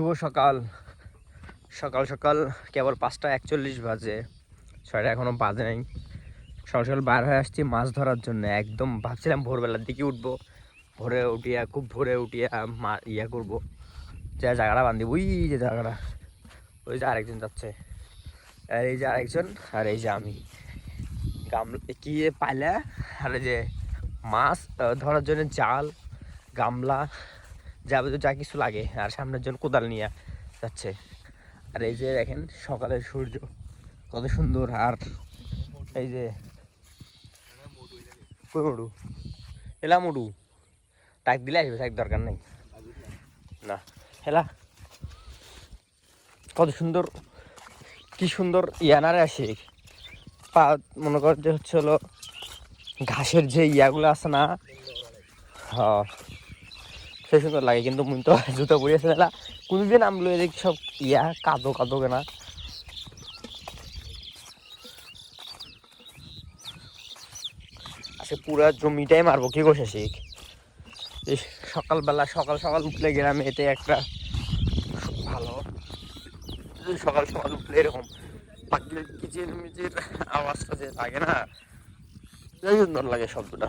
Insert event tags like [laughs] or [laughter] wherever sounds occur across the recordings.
শুভ সকাল। সকাল সকাল কেবল পাঁচটা একচল্লিশ বাজে, ছয়টা এখনও বাজে নাই। সকাল সকাল বার হয়ে আসছি মাছ ধরার জন্য। একদম ভাবছিলাম ভোরবেলার দিকে উঠবো। ভোরে উঠিয়া, খুব ভোরে উঠিয়া মা ইয়া করব। যে জায়গাটা বান্ধি ওই যে জায়গাটা। ওই যে আরেকজন যাচ্ছে। আর এই যে আরেকজন, আর এই যে আমি। গামলা, কি পাইলা? আর যে মাছ ধরার জন্য জাল, গামলা যাবতীয় যা কিছু লাগে। আর সামনের জন্য কোদাল নিয়ে যাচ্ছে। আর এই যে দেখেন, সকালের সূর্য। কত সুন্দর। আর এই যে কই মডু এলা মডু টাক দিলে আসবে টাক দরকার নেই। না, হেলা। কত সুন্দর, কি সুন্দর ইয়ানারে আসে। পা, মনে কর যে হচ্ছে হলো ঘাসের যে ইয়াগুলো আছে না? হ্যাঁ সে সুন্দর লাগে, কিন্তু মুই তো [laughs] জুতো পরিয়েছে না কোনদিন আমলো এদিকে সব ইয়া, কাদো কাদো কেনা। আচ্ছা পুরা জমিটাই মারবো, কি করছে শিখ? সকালবেলা, সকাল সকাল উঠলে গ্রামে এতে একটা ভালো। সকাল সকাল উঠলে এরকম পাখির কিচির মিচির আওয়াজটা যে লাগে না সুন্দর লাগে শব্দটা।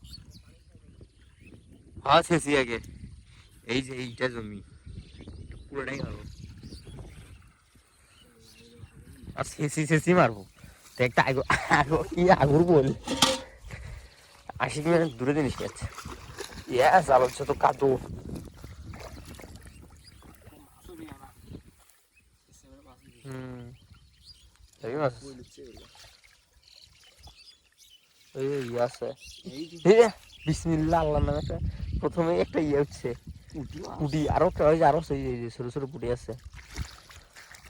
হ্যাঁ শেষই আগে। এই যে এইটা জমি। পুরোটাই আর শেষি শেষি মারবো। কি আগুর বল। দূরে জিনিস গেছে ইয়া জাল তো কাদো। হুম। আল্লাহর নামে প্রথমে একটা ইয়ে হচ্ছে। পুটি আরও একটা ওই যে আরও সেই এই যে ছোট ছোট পুটি আছে।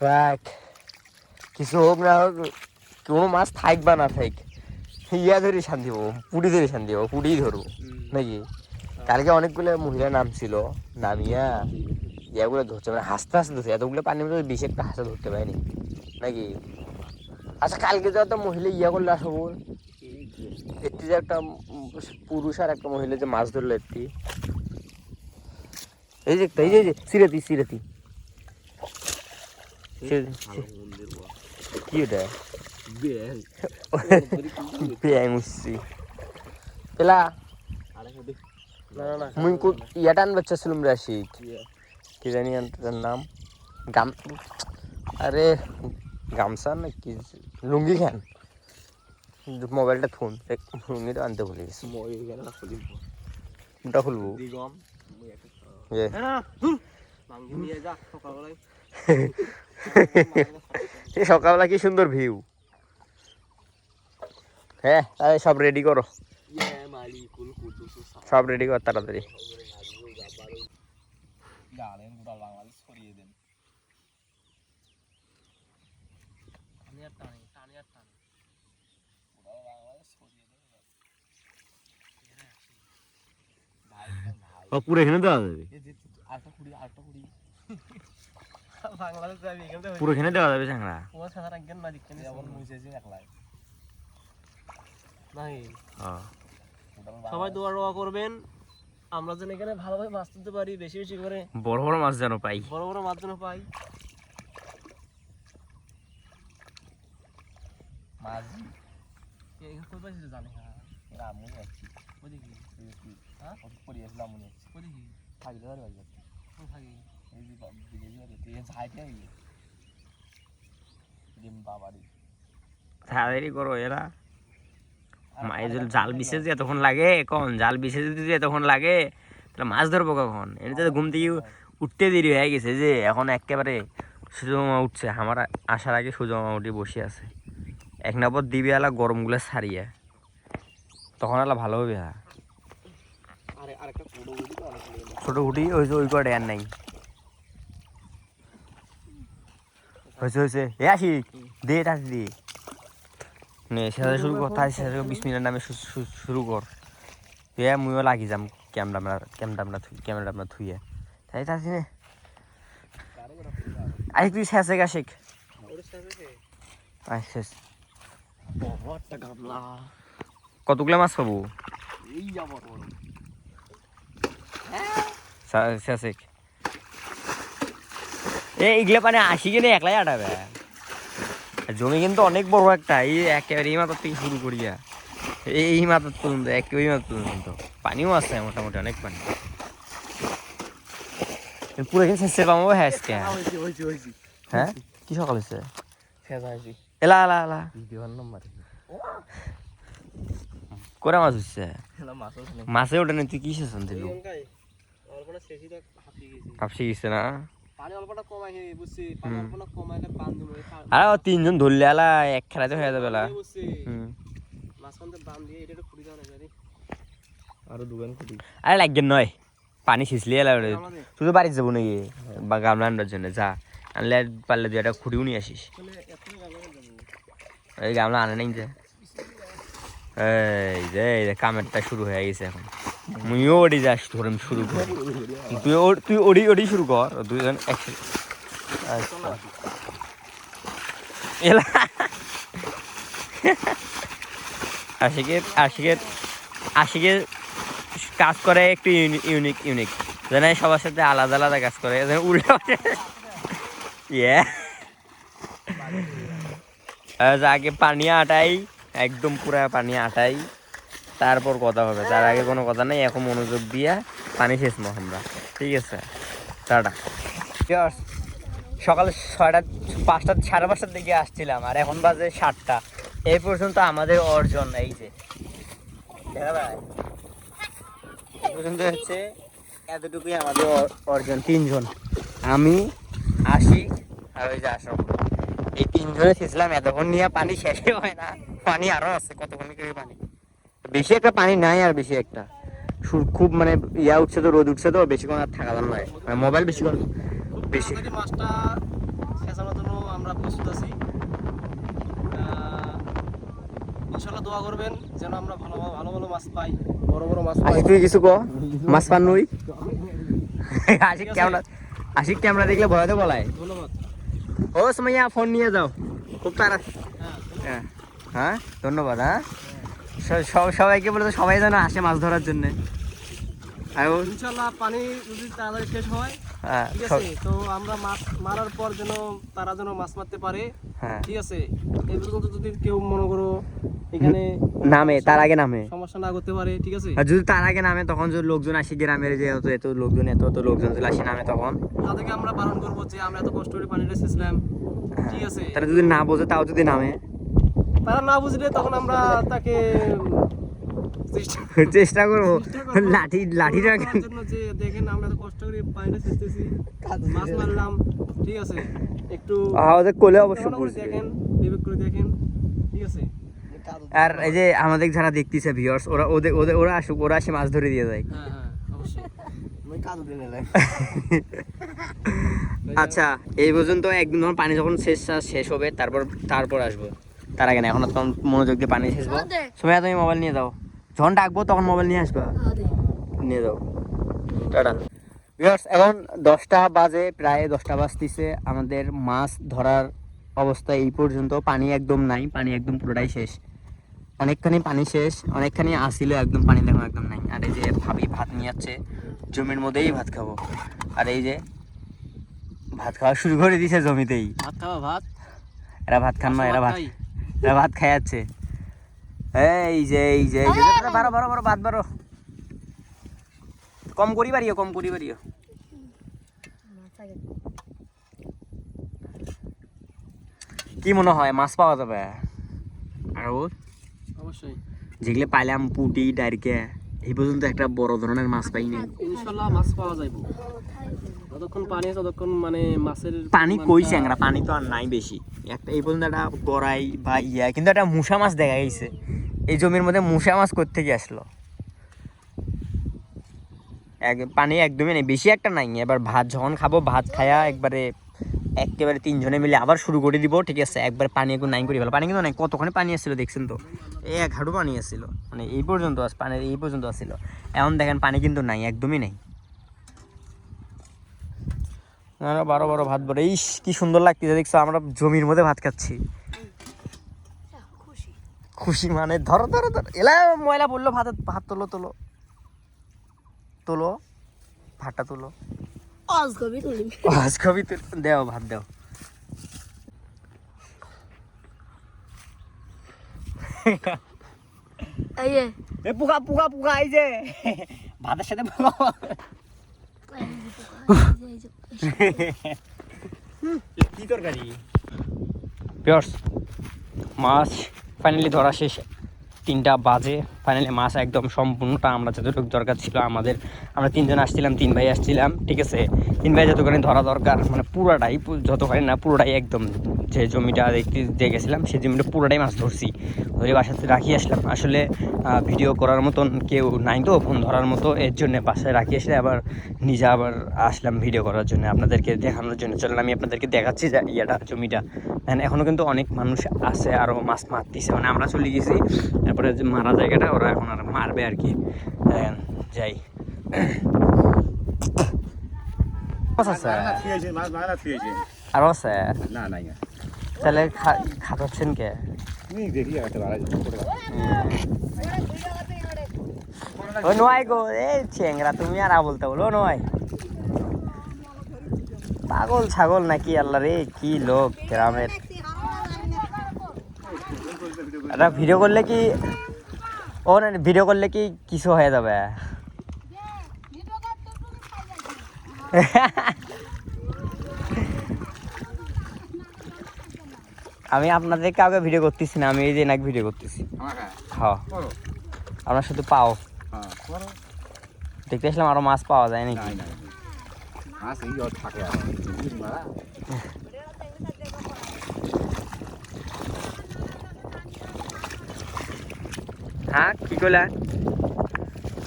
রাখ। কিছু হোক না হোক কোনো মাছ থাক বা না থাক ইয়া ধরে শান্তি দিব পুটি ধরে শান্তি দিব পুটি ধরবো নাকি? কালকে অনেকগুলো মহিলা নাম ছিল নামিয়া ইয়াগুলো ধরছে মানে হাসতে হাসতে ধরছে এতগুলো পানির মধ্যে বেশি একটা হাসা ধরতে পারিনি নাকি? আচ্ছা কালকে যে একটা মহিলা ইয়া করল আসব একটি যে একটা পুরুষ আর একটা মহিলা যে মাছ ধরলো একটি। এই যে এই যে সিরাতি সিরাতি। কি ওটা ব্যাং উঠছি পেলা। মুই কি জানি আনটার নাম? গাম আরে, গামছা না কি লুঙ্গি খান? মোবাইলটা থুন লুঙ্গিটা আনতে ভুলে গেছি। কোনটা খুলবো? [laughs] এই সকালবেলা কি সুন্দর ভিউ হ্যাঁ সব রেডি করো। সব রেডি কর তাড়াতাড়ি ও পুরো এখানে দেওয়া যাবে। পুরো এখানে দেওয়া যাবে হ্যাঁ। সবাই দোয়া টোয়া করবেন। আমরা যেন এখানে ভালোভাবে মাছ তুলতে পারি বেশি বেশি করে। বড় বড় মাছ যেন পাই। বড় বড় মাছ যেন পাই। পাইছিস জানি হ্যাঁ ওদিকে হ্যাঁ? ওদিকে কোন থাকি তাড়াতাড়ি করো এরা। মায়ের যদি জাল বিছে যে এতক্ষণ লাগে কখন? জাল বিছে যদি এতক্ষণ লাগে তাহলে মাছ ধরবো কখন? এটা তো ঘুম থেকে উঠতে দেরি হয়ে গেছে যে এখন একেবারে সুজমা উঠছে। আমার আসার আগে সুজমা উঠে বসে আছে। এক নম্বর দিবি আলা গরমগুলো সারিয়ে তখন আলা ভালো হবে হ্যাঁ আরে আরেকটা ফটো উঠি তো অনেক ছোট উঠি ওই ওই কটা আর নাই। হয়েছে হয়েছে। এ দে দে। নে সেটা শুরু কর তাই সেটা বিসমিল্লার নামে শুরু কর। এ মুইও লাগি যাম ক্যামেরা ক্যামেরা ক্যামেরা থুইয়ে। তাই তাড়াতাড়ি নে। আই তুই শেষে একটা গামলা। কতগুলো মাছ পাবো? এই বড় শেষে এ এগুলো মানে আসি কিনে একলাই আটাবে। জমি কিন্তু অনেক বড় একটা এই একেবারে এই মাথার থেকে শুরু করিয়া। এই মাথার পর্যন্ত একেবারে মাথার পর্যন্ত। পানিও আছে মোটামুটি অনেক পানি। পুরো পাবো হ্যাঁ আজকে। হ্যাঁ? কি সকাল হয়েছে? এলা এলা এলা। করে মাছ হচ্ছে? মাছ আছে না মাছে ওঠে না তুই কি শেষ দিল অল্পটা শেষই তো হাঁপিয়ে গেছি। ভাবছি গেছে না? পানি অল্পটা কমাই হে বুঝছি। পানি অল্পটা কমাইলে বান দিন আরে ও তিনজন ধরলে এলা এক খেলাতে হয়ে যাবে জানি। আরও লাগবে নয় পানি ছিঁচলি এলা তো বাড়িতে যাব নাকি? বা গামলা আনবার জন্য যা। আনলে পারলে তুই একটা খুঁড়িও নিয়ে আসিস। এই গামলা আনে নাই যে। এই যে এই যে কামেরটা শুরু হয়ে গেছে এখন। মুইও ওডি যাস ধরে শুরু কর। তুই তুই ওডি ওডি শুরু কর। একসাথে। আচ্ছা। এলা। আশিকের আশিকের আশিকের কাজ করে একটু ইউনিক ইউনিক। যেন সবার সাথে আলাদা আলাদা কাজ করে। যেন উল্টা ইয়ে আগে পানি আটাই। একদম পুরা পানি আটাই। তারপর কথা হবে। তার আগে কোনো কথা নেই, এখন মনোযোগ দিয়া পানি শেষ আমরা। ঠিক আছে? টাটা। সকাল ছয়টা, পাঁচটা, সাড়ে পাঁচটার দিকে আসছিলাম, আর এখন বাজে সাতটা। এই পর্যন্ত আমাদের অর্জন, এই যে। পর্যন্ত হচ্ছে এতটুকুই আমাদের অর্জন। তিনজন। আমি, আশিক আর ওই যে আসম এই তিনজনে ছিলাম এতক্ষণ নিয়ে পানি শেষই হয় না। পানি আরও আছে কতক্ষণ করে পানি? বেশি একটা পানি নাই আর বেশি একটা। খুব মানে ইয়া উঠছে তো রোদ উঠছে তো বেশিক্ষণ আর থাকা যাবে নয়। মানে মোবাইল বেশিক্ষণ বেশি। মাছটা শেষানোর জন্য আমরা প্রস্তুত আছি। আহ, ইনশাল্লাহ দোয়া করবেন যেন আমরা ভালো ভালো ভালো মাছ পাই বড় বড় মাছ পাই। তুই কিছু ক? মাছ পান নই? আশিক ক্যামেরা আশিক ক্যামেরা দেখলে ভয়তে বলায় ধন্যবাদ। ও সুমাইয়া ফোন নিয়ে যাও। খুব তাড়া হ্যাঁ। হ্যাঁ? হ্যাঁ? ধন্যবাদ হ্যাঁ সবাইকে বলে তো সবাই যেন আসে মাছ ধরার জন্য। ইনশাল্লাহ পানি যদি তাড়াতাড়ি শেষ হয় হ্যাঁ ঠিক আছে? তো আমরা মাছ মারার পর যেন তারা যেন মাছ মারতে পারে হ্যাঁ। ঠিক আছে? এই পর্যন্ত যদি কেউ মনে করো এখানে নামে তার আগে নামে। সমস্যা না করতে পারে ঠিক আছে? আর যদি তার আগে নামে তখন যদি লোকজন আসে গ্রামের যে এত এত লোকজন এত এত লোকজন যদি আসে নামে তখন। তাদেরকে আমরা বারণ করব যে আমরা এত কষ্ট করে পানিটা শেষলাম ঠিক আছে? তারা যদি না বোঝে তাও যদি নামে। তারা না বুঝলে তখন আমরা তাকে চেষ্টা করব। লাঠি লাঠিটা জন্য যে দেখেন আমরা এত কষ্ট করে পানিটা ছেঁচতেছি মাছ মারলাম ঠিক আছে। একটু আমাদের কোলে অবশ্য দেখেন বিবেক করে দেখেন ঠিক আছে। আর এই যে আমাদের যারা দেখতেছে ভিউয়ার্স ওরা ওদের ওদের ওরা আসুক ওরা আসে মাছ ধরে দিয়ে যায়। হ্যাঁ হ্যাঁ আচ্ছা এই পর্যন্ত একদিন পানি যখন শেষ শেষ হবে তারপর তারপর আসব। তার আগে না এখন তখন মনোযোগ দিয়ে পানি শেষবো সময় তুমি মোবাইল নিয়ে যাও। যখন ডাকবো তখন মোবাইল নিয়ে আসবা। নিয়ে যাও। টাটা। ভিউয়ার্স এখন দশটা বাজে প্রায় দশটা বাজতেছে। আমাদের মাছ ধরার অবস্থা এই পর্যন্ত। পানি একদম নাই পানি একদম পুরোটাই শেষ। অনেকখানি পানি শেষ অনেকখানি আসিল একদম পানি দেখো একদম নাই। আর এই যে ভাবি ভাত নিয়ে যাচ্ছে জমির মধ্যেই ভাত খাব। আর এই যে ভাত খাওয়া শুরু করে দিছে জমিতেই। ভাত খাওয়া ভাত? এরা ভাত খান না এরা ভাত ভাত খাই আছে এই যে এই যে এই যে বারো বারো বারো ভাত বারো। কম করি পারিও কম করি পারিও কি মনে হয় মাছ পাওয়া যাবে? আর অবশ্যই। যেগুলো পাইলাম পুটি ডাইরকে। এই পর্যন্ত একটা বড় ধরনের মাছ পাইনি ইনশাল্লাহ মাছ পাওয়া যাইব। যতক্ষণ পানি আছে ততক্ষণ মানে মাছের পানি কই চ্যাংরা পানি তো আর নাই বেশি। একটা এই পর্যন্ত একটা গড়াই বা ইয়া কিন্তু একটা মুসা মাছ দেখা গেছে। এই জমির মধ্যে মুসা মাছ কোথেকে আসলো? এক পানি একদমই নেই বেশি একটা নাই। এবার ভাত যখন খাব ভাত খায়া একবারে একেবারে তিনজনে মিলে আবার শুরু করে দিব ঠিক আছে? একবার পানি একটু নাইন করে ফেলো। পানি কিন্তু নাই কতখানি পানি আসছিল দেখছেন তো? এই এক হাঁটু পানি আসছিল। মানে এই পর্যন্ত আস পানি এই পর্যন্ত আসছিল। এখন দেখেন পানি কিন্তু নাই একদমই নাই। আমরা বারো বারো ভাত বড় ইস কি সুন্দর লাগতেছে দেখছ? আমরা জমির মধ্যে ভাত খাচ্ছি। খুশি। খুশি মানে ধরো ধরো ধরো। এলা ময়লা বলল ভাত ভাত তোলো তোলো। তোলো ভাতটা তোলো। অজগবি তুলি আজ কবি দেও ভাত দেও। এই যে। এ পোকা পোকা পোকা এই যে। ভাতের সাথে পোকা। কি তরকারি? পিয়র্স মাছ ফাইনালি ধরা শেষ। তিনটা বাজে ফাইনালি মাছ একদম সম্পূর্ণটা আমরা যতটুকু দরকার ছিল আমাদের। আমরা তিনজন আসছিলাম, তিন ভাই আসছিলাম, ঠিক আছে? তিন ভাই যতখানি ধরা দরকার মানে পুরোটাই যতখানি না, পুরোটাই একদম যে জমিটা দেখতে দিয়ে গেছিলাম, সেই জমিটা পুরোটাই মাছ ধরছি। ধরে বাসাতে রাখি আসলাম। আসলে ভিডিও করার মতন কেউ নাই তো ফোন ধরার মতো, এর জন্য বাসায় রাখি আসলে আবার নিজে আবার আসলাম ভিডিও করার জন্য, আপনাদেরকে দেখানোর জন্য। চলেন, আমি আপনাদেরকে দেখাচ্ছি যে ইয়েটা, জমিটা। এখনও কিন্তু অনেক মানুষ আছে আরও মাছ মারতেছে। মানে আমরা চলে গেছি তারপরে যে মারা জায়গাটা ওরা এখন আর মারবে আর কি। যাই। মাছ আছে? না নাই তাহলে খা- খাতাচ্ছেন কে? দেখি ও নয় গো এ চেংরা তুমি আর বলতে বলো নয়। পাগল ছাগল নাকি আল্লাহ রে কি লোক গ্রামের। এটা ভিডিও করলে কি ও না ভিডিও করলে কি কিছু হয়ে যাবে? আমি আপনাদের কাউকে ভিডিও করতেছি না আমি এই যে নাকি ভিডিও করতেছি। আমাকে? হ্যাঁ। আপনার শুধু পাও। হ্যাঁ দেখতে আসলাম আরও মাছ পাওয়া যায় নাকি? মাছ থাকে আর মারা হ্যাঁ কি করলেন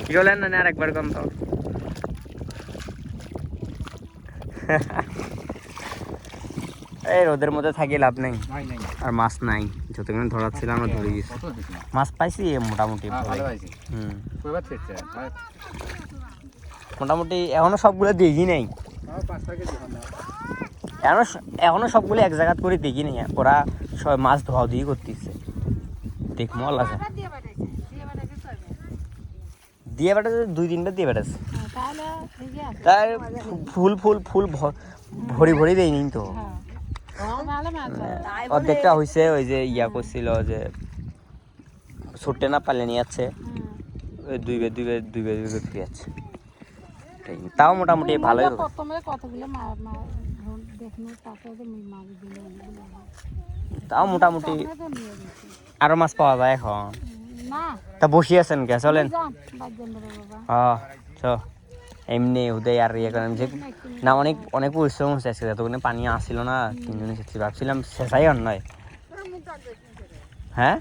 কি করলেন না আর একবার কম তো এই রোদের মধ্যে থাকি লাভ নাই। আর মাছ নাই। যতক্ষণ ধরাচ্ছিলাম আমরা ধরে গেছি। মাছ পাইছি মোটামুটি হ্যাঁ হুম। মোটামুটি এখনও সবগুলো দেখি নাই। এখনও এখনও সবগুলো এক জায়গা করে দেখি নাই। ওরা সব মাছ ধোয়া ধুই করতেছে। দেখ মল আছে দিয়ে পাঠাইছে দিয়ে পাঠাইছে করবে দিয়ে বেটাছে দুই তিনটা দিয়ে তাহলে আছে। তার ফুল ফুল ফুল ভ- ভরি ভরি দেয়নি তো? হ্যাঁ। হবে। অর্ধেকটা হয়েছে ওই যে ইয়া করছিল যে ছুটতে না পারলে নিয়ে যাচ্ছে। ওই দুই বে দুই বে দুই বে দুই বে ফিরে যাচ্ছে। তাও মোটামুটি ভালোই তাও মোটামুটি আরও মাছ পাওয়া যায় এখন। তা বসে আছেন কে? চলেন। হ্যাঁ চ। এমনি উদয় আর ইয়ে করেন। যে না অনেক অনেক পরিশ্রম হচ্ছে আজকে। যতক্ষণে পানি আসছিল না। তিনজনে ভাবছিলাম শেষাই নয়। হ্যাঁ?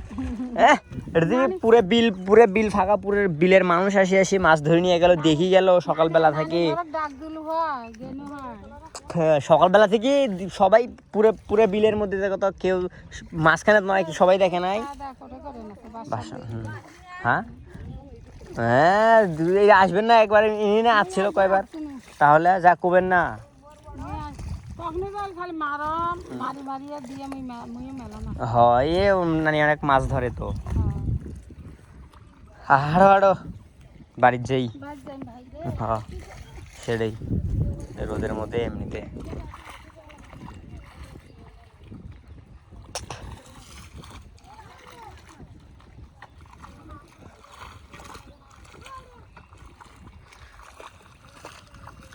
এটা দিয়ে পুরো বিল পুরো বিল ফাঁকা পুরো বিলের মানুষ আসি আসি মাছ ধরে নিয়ে গেল দেখি গেল সকালবেলা থেকে। হয় হয়। হ্যাঁ, সকালবেলা থেকে সবাই পুরো পুরো বিলের মধ্যে দেখো তো কেউ মাঝখানে নয় কি সবাই দেখে নাই। হ্যাঁ হ্যাঁ? দুই আসবেন না একবার ইনি না আসছিল কয়বার? তাহলে যা করবেন না। হয়, এ নানি অনেক মাছ ধরে তো। হাড়ো হাড়ো বাড়ির যেই। হ্যাঁ সেটাই। রোদের মধ্যে এমনিতে।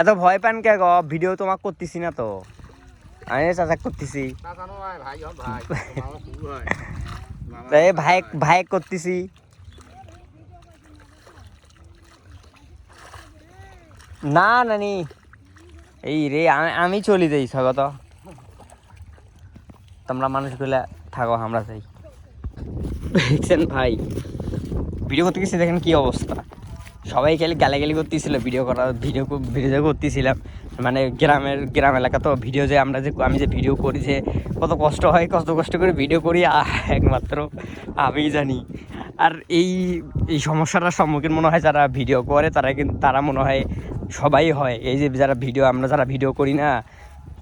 এত ভয় পান কে গো? ভিডিও তোমাকে করতেছি না তো। আমি চাচা করতেছি ভাই ভাই করতেছি না নানি। এই রে আমি- আমি চলে যাই স্বাগত। তোমরা মানুষগুলা থাকো আমরা যাই। দেখছেন ভাই। ভিডিও করতে গেছি দেখেন কি অবস্থা। সবাই খালি গালাগালি করতেছিল ভিডিও করা ভিডিও ভিডিও করতেছিলাম। মানে গ্রামের, গ্রাম এলাকা তো ভিডিও যে আমরা যে আমি যে ভিডিও করি যে কত কষ্ট হয়, কত কষ্ট করে ভিডিও করি একমাত্র আমি জানি। আর এই এই সমস্যাটার সম্মুখীন মনে হয় যারা ভিডিও করে, তারা কিন্তু, তারা মনে হয় সবাই হয়। এই যে যারা ভিডিও আমরা যারা ভিডিও করি না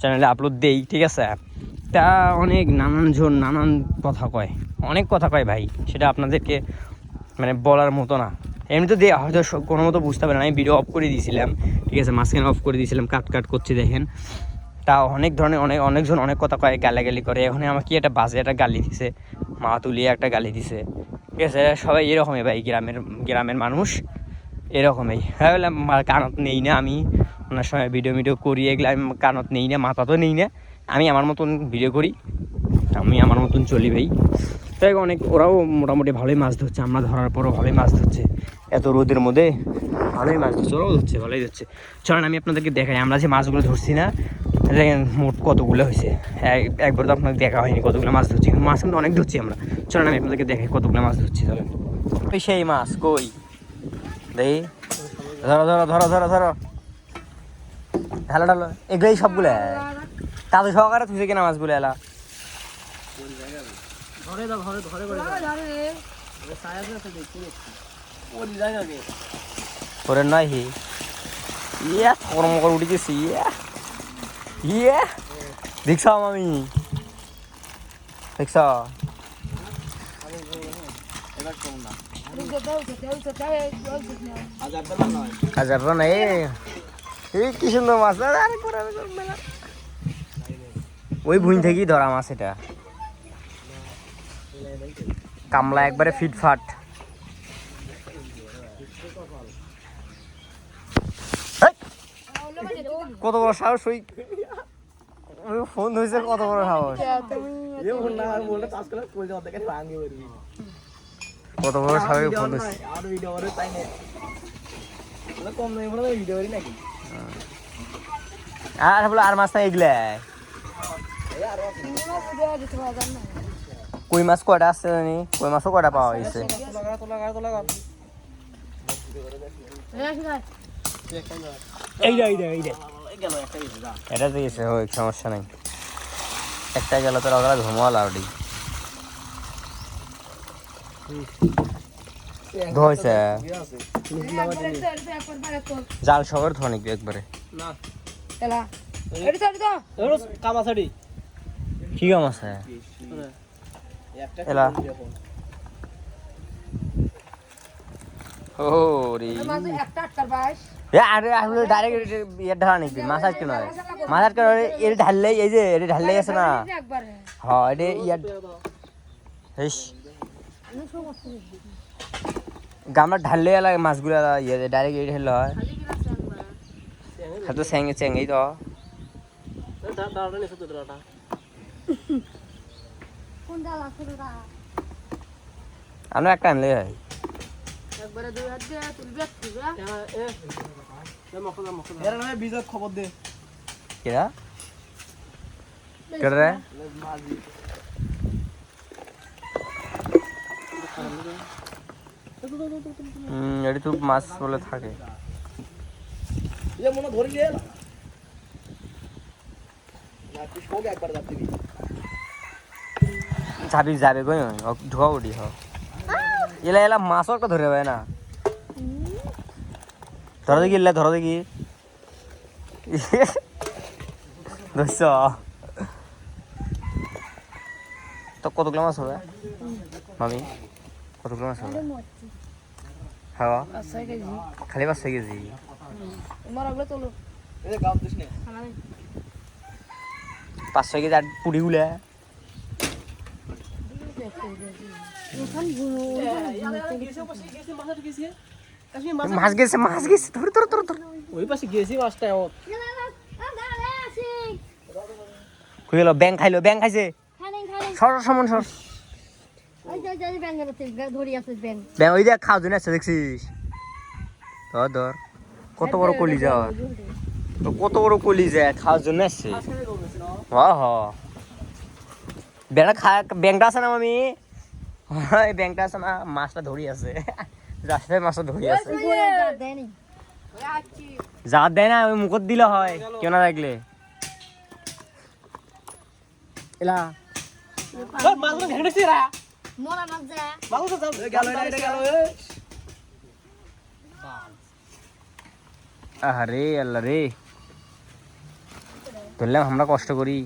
চ্যানেলে আপলোড দেই, ঠিক আছে? তা অনেক নানান জন নানান কথা কয়। অনেক কথা কয় ভাই, সেটা আপনাদেরকে মানে বলার মতো না। এমনি তো হয়তো কোনো মতো বুঝতে পারেন আমি ভিডিও অফ করে দিয়েছিলাম। ঠিক আছে, মাঝখানে অফ করে দিয়েছিলাম কাট কাট করছি, দেখেন। তা অনেক ধরনের, অনেক, অনেকজন অনেক কথা কয়, গালাগালি করে। এখন আমাকে একটা বাজে একটা গালি দিছে মা তুলিয়ে একটা গালি দিছে। ঠিক আছে, সবাই এরকমই ভাই, গ্রামের গ্রামের মানুষ, এরকমই। হ্যাঁ বললাম কানত নেই না আমি। ওনার সময় ভিডিও ভিডিও করি, এগুলো আমি কানত নেই না, মাথা তো নেই না। আমি আমার মতন ভিডিও করি, আমি আমার মতন চলি ভাই। তাই অনেক, ওরাও মোটামুটি ভালোই মাছ ধরছে, আমরা ধরার পরও ভালোই মাছ ধরছে। এত রোদের মধ্যে ভালোই মাছ ধরছে ওরাও ধরছে ভালোই ধরছে। চলেন আমি আপনাদেরকে দেখাই আমরা যে মাছগুলো ধরছি না দেখেন মোট কতগুলো হয়েছে। এক- একবার তো আপনাকে দেখা হয়নি কতগুলো মাছ ধরছি মাছ কিন্তু অনেক ধরছি আমরা। চলেন আমি আপনাদেরকে দেখাই কতগুলো মাছ ধরছি চলেন। ওই সেই মাছ কই? দেখি ধরো ধরো ধরো ধরো ধরো। ঢালো ঢালো এগুলোই সবগুলো কাজু সহকারে তুই কিনা মাছগুলো এলা। ঘরে দাও ঘরে ঘরে করে ওরে নয় হি। ইয়া, কর্ম করে উঠে গেছি ইয়া। ইয়া, দেখছ আমি দেখছ? নাই মাছ। ওই ভুঁই থেকেই ধরা মাছ এটা। কামলা একবারে ফিটফাট এই! কত বড় সাহস ওই ওই ফোন ধরেছে কত বড় সাহস। কত বড় সাহস ফোন ধরেছে। আর ভিডিও করে তাই নেই। বলে আর বলে আর মাছ নাই এগুলা? কই মাছ কয়টা আছে জানি? কই মাছও কয়টা পাওয়া তোলা এইটা এইটা এটা তো গেছে হোক সমস্যা নাই। একটা গেল তোর ওগুলা ঘুমাল আর জাল সবার ধনিক একবারে। না। কি কাম আছে এলা। একটা বাইশ। এ আরে আসলে ডাইরেক্ট ইয়ে ঢালা নাকি মাছ আজকে নয় মাছ আজকে এর ঢাললেই এই যে এর ঢাললেই আছে না? একবারে। হ্যাঁ এটা ইয়ার হেস গামলা ঢাললে লাগে মাছগুলো ইয়ে ডাইরেক্ট এই ঢাললে হয়। স্যাঙ্গে তো দাঁড়াটা নিচে তো। কোন আমরা একটা আনলে হয়। একবারে দুই হাত দিয়ে তুলবে তুলবে। এ এর নামে বিজয় খবর দে। কেরা কেরা রে? হুম এটি তো মাছ বলে থাকে। মনে ধরে গেল যাবি। যাবে গই ঢোকা উঠি হ। এলা এলা মাছও একটা ধরে পায় না। ধরো দেখি এলা ধরো দেখি। ধরছ তো কতগুলো মাছ হবে? মামি কতগুলো মাছ হবে? হ্যাঁ খালি পাঁচ ছয় কেজি। পাঁচ ছয় কেজি আর পুরি গুলা মাছ গেছে মাছ গেছে। ধরে ধরে ধরে ধরে। ওই পাশে গেছি মাছটা কই ব্যাং খাইলো ব্যাং খাইছে? সর সমান সর ব্যাং দেখ খাওয়া জন্য আছে দেখছিস ধর ধর। কত বড় কলি যা কত বড় কলি যায় খাওয়ার জন্য আসছে। হ হ। ব্যাংটা খা ব্যাংটা আছে না মামি? ব্যাংটা আছে না মাছটা ধরি আছে। রাস্তায় মাছ ধরে আছে। যা দেয় না। ওই মুখত দিলে হয় কেউ না দেখলে এলা মাছগুলো ঘেঁটে রা মোরা মাছ যায় মাছগুলো গেল এটা গেল। আরে আল্লাহ রে ধরলাম আমরা কষ্ট করি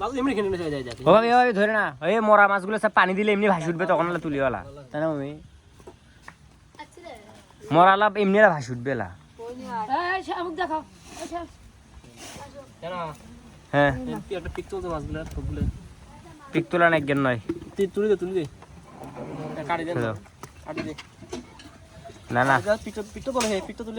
মাছ এমনি ঘেঁটে নিয়ে যায় যায় ও ভাবি ও ভাবি ধরে না। ওই মরা মাছগুলো সব পানি দিলে এমনি ভাসি উঠবে তখন আলা তুলিওয়ালা তাই না মরালা এমনি এলা ভাসি উঠবে। জানো হ্যাঁ। পিক তোলা। না একজন নয়। তুই তুলি দে তুলি দে। কাটি দে কাটি দে। না না। পিকটা পিকটা তোলে হে পিকটা তুলে